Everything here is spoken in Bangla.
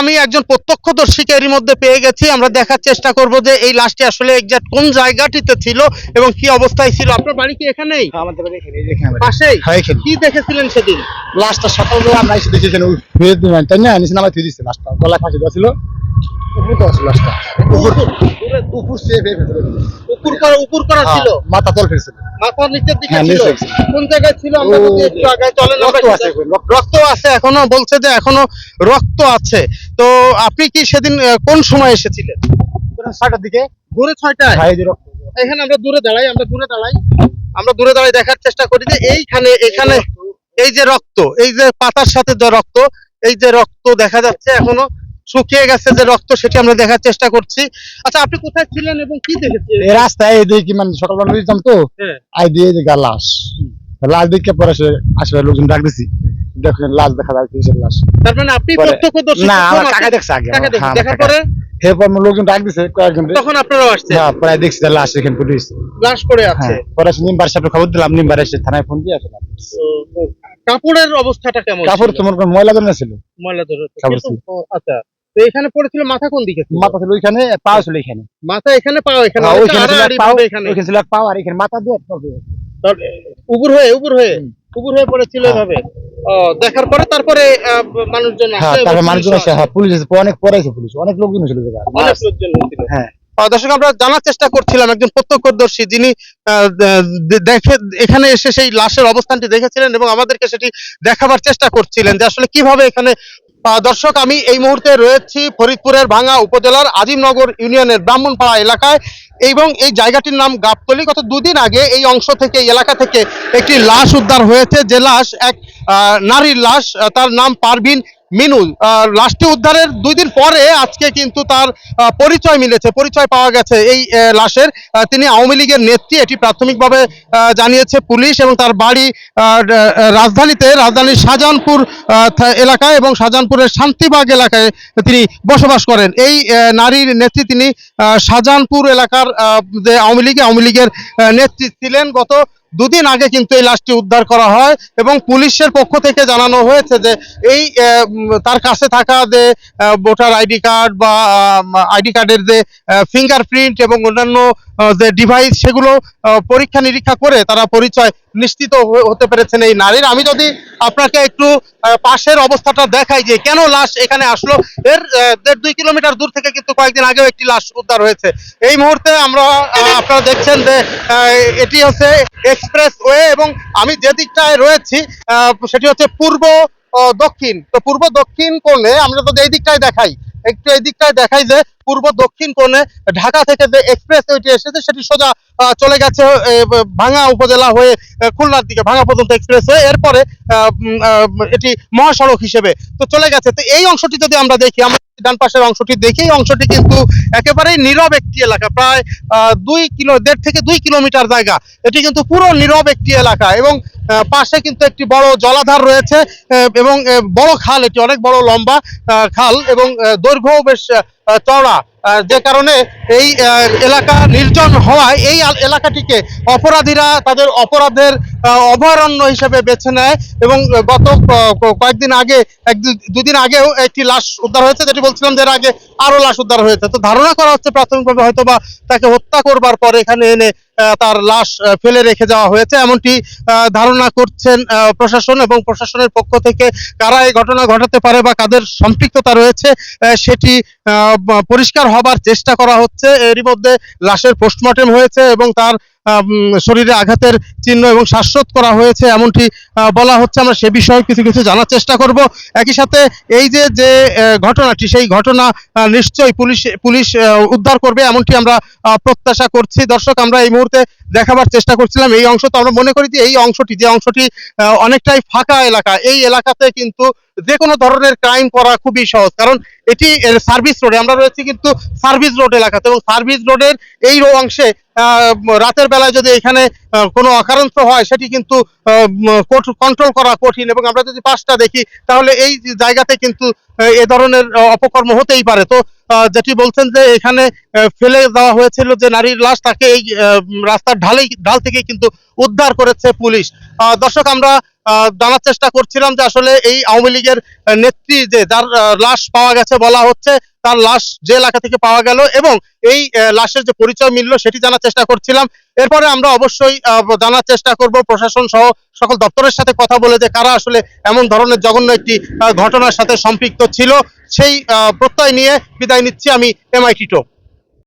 আমি একজন প্রত্যক্ষদর্শীকে এরই মধ্যে পেয়ে গেছি। আমরা দেখার চেষ্টা করব যে এই লাশটি আসলে এক্সাক্ট কোন জায়গাটিতে ছিল এবং কি অবস্থায় ছিল। আপনার বাড়ি কি এখানেই? আমাদের বাড়ি এখানে। পাশেই? হ্যাঁ, কি দেখেছিলেন সেদিন? লাস্টটা সকালবেলা আমরা এসে দেখেছেন ওই হয়ে দিবেন তাই না? নিচে নামাই থুয়ে দিচ্ছে লাস্টটা গলায় ফাঁসি দেওয়া ছিল। দিয়েছে। হ্যাঁ, মাথা তল ফেলছিল মাথার নিচের দিকে হ্যাঁ, কোন জায়গায় আমরা একটু আগে চলেন। রক্ত আছে এখনও বলছে যে এখনও রক্ত আছে। তো আপনি কি সেদিন কোন সময় এসেছিলেন? ছয়টার দিকে। ভোরে ছয়টায়? রক্ত। এখানে আমরা দূরে দাঁড়াই আমরা দূরে দাঁড়াই। আমরা দূরে দাঁড়াই দেখার চেষ্টা করি যে এইখানে এখানে এই যে রক্ত এই যে পাতার সাথে যে রক্ত এই যে রক্ত দেখা যাচ্ছে এখনও শুকিয়ে গেছে যে রক্ত সেটি আমরা দেখার চেষ্টা করছি। আচ্ছা আপনি কোথায় ছিলেন এবং কি দেখেছেন? এই রাস্তায় এই দিকে মানে সকালবেলা তো? হ্যাঁ। আই দিয়ে যে গা লাশ। লাশ দেখে পরে আসলে লোকজন ডাক দিছি। দেখেন লাশ দেখা যায় কিসের লাশ? তার মানে আপনি প্রত্যক্ষদর্শী না আমার কাকা দেখছে আগে হ্যাঁ, দেখার পরে? এরপর লোকজন ডাক দিছে কয়েকজন তখন আপনারাও আসছেন? হ্যাঁ প্রায় দেখছি লাশ এখানে পুলিশ লাশ পড়ে আছে। হ্যাঁ পরে নিম্বার সাহেবকে খবর দিলাম নিম্বার এসে থানায় ফোন দিয়ে আসলাম। কাপড়ের অবস্থাটা কেমন কাপড় তোমার ময়লা ছিল। ময়লা ধরে আচ্ছা তো এখানে পড়েছিল মাথা কোন দিকে ছিল? মাথা ছিল ওইখানে পা ছিল এখানে। মাথা এখানে পা এখানে হ্যাঁ, ওইখানে পাও এখানে। ওইখানে ছিল পাও আর এখানে মাথা দিয়ে উপর হয়ে উপর হয়ে। হয়ে পড়েছিল হ্যাঁ। এভাবে। দেখার পরে তারপরে মানুষজন হ্যাঁ আসে মানুষজন আসে। হ্যাঁ পুলিশ অনেক পরে এসে পুলিশ অনেক লোকজন ছিল অনেক লোকজন হ্যাঁ। দর্শক আমরা জানার চেষ্টা করছিলাম একজন প্রত্যক্ষদর্শী যিনি দেখে এখানে এসে সেই লাশের অবস্থানটি দেখেছিলেন এবং আমাদেরকে সেটি দেখাবার চেষ্টা করছিলেন যে আসলে কীভাবে এখানে দর্শক, আমি এই মুহূর্তে রয়েছি ফরিদপুরের ভাঙ্গা উপজেলার আজিমনগর ইউনিয়নের ব্রাহ্মণপাড়া এলাকায় এবং এই জায়গাটির নাম গাবতলি। গত দুদিন আগে এই অংশ থেকে এলাকা থেকে একটি লাশ উদ্ধার হয়েছে। যে লাশ এক নারীর লাশ তার নাম পারভিন আহ, লাশটি উদ্ধারের দুই দিন পরে আজকে কিন্তু তার পরিচয় মিলেছে পরিচয় পাওয়া গেছে এই লাশের। তিনি আওয়ামী লীগের নেত্রী এটি প্রাথমিকভাবে জানিয়েছে পুলিশ এবং তার বাড়ি রাজধানীতে রাজধানীর শাহজাহানপুর এলাকায় এবং শাহজাহানপুরের শান্তিবাগ এলাকায় তিনি বসবাস করেন। এই নারীর নেত্রী তিনি শাহজাহানপুর এলাকার যে আওয়ামী লীগে আওয়ামী লীগের নেত্রী ছিলেন গত দুদিন আগে কিন্তু এই লাশটি উদ্ধার করা হয় এবং পুলিশের পক্ষ থেকে জানানো হয়েছে যে এই তার কাছে থাকা যে ভোটার আইডি কার্ড বা আইডি কার্ডের যে ফিঙ্গারপ্রিন্ট এবং অন্যান্য যে ডিভাইস সেগুলো পরীক্ষা নিরীক্ষা করে তারা পরিচয় নিশ্চিত হতে পেরেছেন এই নারীর। আমি যদি আপনাকে একটু পাশের অবস্থাটা দেখাই যে কেন লাশ এখানে আসলো, এর দেড় দুই কিলোমিটার দূর থেকে কিন্তু কয়েকদিন আগেও একটি লাশ উদ্ধার হয়েছে। এই মুহূর্তে আমরা আপনারা দেখছেন যে এটি হচ্ছে এক্সপ্রেস ওয়ে এবং আমি যে দিকটায় রয়েছি সেটি হচ্ছে পূর্ব দক্ষিণ। তো পূর্ব দক্ষিণ কোণে আমরা যদি এই দিকটায় দেখাই, একটু এই দিকটায় দেখাই যে পূর্ব দক্ষিণ কোণে ঢাকা থেকে যে এক্সপ্রেস ওইটি এসেছে সেটি সোজা চলে গেছে ভাঙ্গা উপজেলা হয়ে খুলনার দিকে ভাঙা পর্যন্ত এক্সপ্রেস হয়ে এরপরে এটি মহাসড়ক হিসেবে তো চলে গেছে। তো এই অংশটি যদি আমরা দেখি আমরা ডান পাশের অংশটি দেখি অংশটি কিন্তু একেবারেই নীরব একটি এলাকা প্রায় দুই কিলো দেড় থেকে দুই কিলোমিটার জায়গা। এটি কিন্তু পুরো নীরব একটি এলাকা এবং পাশে কিন্তু একটি বড় জলাধার রয়েছে এবং বড় খাল এটি অনেক বড় লম্বা খাল এবং আহ, দৈর্ঘ্যও বেশ 呃糟了。যে কারণে এই এলাকা নির্জন হওয়ায় এই এলাকাটিকে অপরাধীরা তাদের অপরাধের অভয়ারণ্য হিসেবে বেছে নেয় এবং গত কয়েকদিন আগে, এক দুদিন আগেও একটি লাশ উদ্ধার হয়েছে, যেটি বলছিলাম যে এর আগে আরও লাশ উদ্ধার হয়েছে। তো ধারণা করা হচ্ছে প্রাথমিকভাবে হয়তো বা তাকে হত্যা করবার পর এখানে এনে তার লাশ ফেলে রেখে যাওয়া হয়েছে। এমনটি ধারণা করছেন প্রশাসন এবং প্রশাসনের পক্ষ থেকে কারা এই ঘটনা ঘটাতে পারে বা কাদের সম্পৃক্ততা রয়েছে সেটি পরিষ্কার হবার চেষ্টা করা হচ্ছে। এরই মধ্যে লাশের পোস্টমর্টেম হয়েছে এবং তার শরীরে আঘাতের চিহ্ন এবং শ্বাসরোধ করা হয়েছে এমনটি বলা হচ্ছে। আমরা সে বিষয়ে কিছু কিছু জানার চেষ্টা করব। একই সাথে এই যে যে ঘটনাটি, সেই ঘটনা নিশ্চয়ই পুলিশ পুলিশ উদ্ধার করবে এমনটি আমরা প্রত্যাশা করছি। দর্শক, আমরা এই মুহূর্তে দেখাবার চেষ্টা করছিলাম। এই অংশ তো আমরা মনে করি যে এই অংশটি, যে অংশটি অনেকটাই ফাঁকা এলাকা, এই এলাকাতে কিন্তু যে কোনো ধরনের ক্রাইম করা খুবই সহজ। কারণ এটি সার্ভিস রোডে আমরা রয়েছি কিন্তু সার্ভিস রোড এলাকাতে এবং সার্ভিস রোডের এই অংশে রাতের বেলায় যদি এখানে কোনো অকারণ হয়, সেটি কিন্তু কন্ট্রোল করা কঠিন এবং আমরা যদি পাঁচটা দেখি, তাহলে এই জায়গাতে কিন্তু, এ ধরনের অপকর্ম হতেই পারে। তো যেটি বলছেন যে এখানে ফেলে দেওয়া হয়েছিল যে নারীর লাশ তাকে এই রাস্তার ঢালেই, ঢাল থেকে কিন্তু উদ্ধার করেছে পুলিশ। দর্শক, আমরা জানার চেষ্টা করছিলাম যে আসলে এই আওয়ামী লীগের নেত্রী যে, যার লাশ পাওয়া গেছে বলা হচ্ছে তার লাশ যে এলাকা থেকে পাওয়া গেল এবং এই লাশের যে পরিচয় মিলল সেটি জানার চেষ্টা করছিলাম। এরপরে আমরা অবশ্যই জানার চেষ্টা করব প্রশাসন সহ সকল দপ্তরের সাথে কথা বলে যে কারা আসলে এমন ধরনের জঘন্য একটি ঘটনার সাথে সম্পৃক্ত ছিল। সেই প্রত্যয় নিয়ে বিদায় নিচ্ছি আমি এমআইটি টো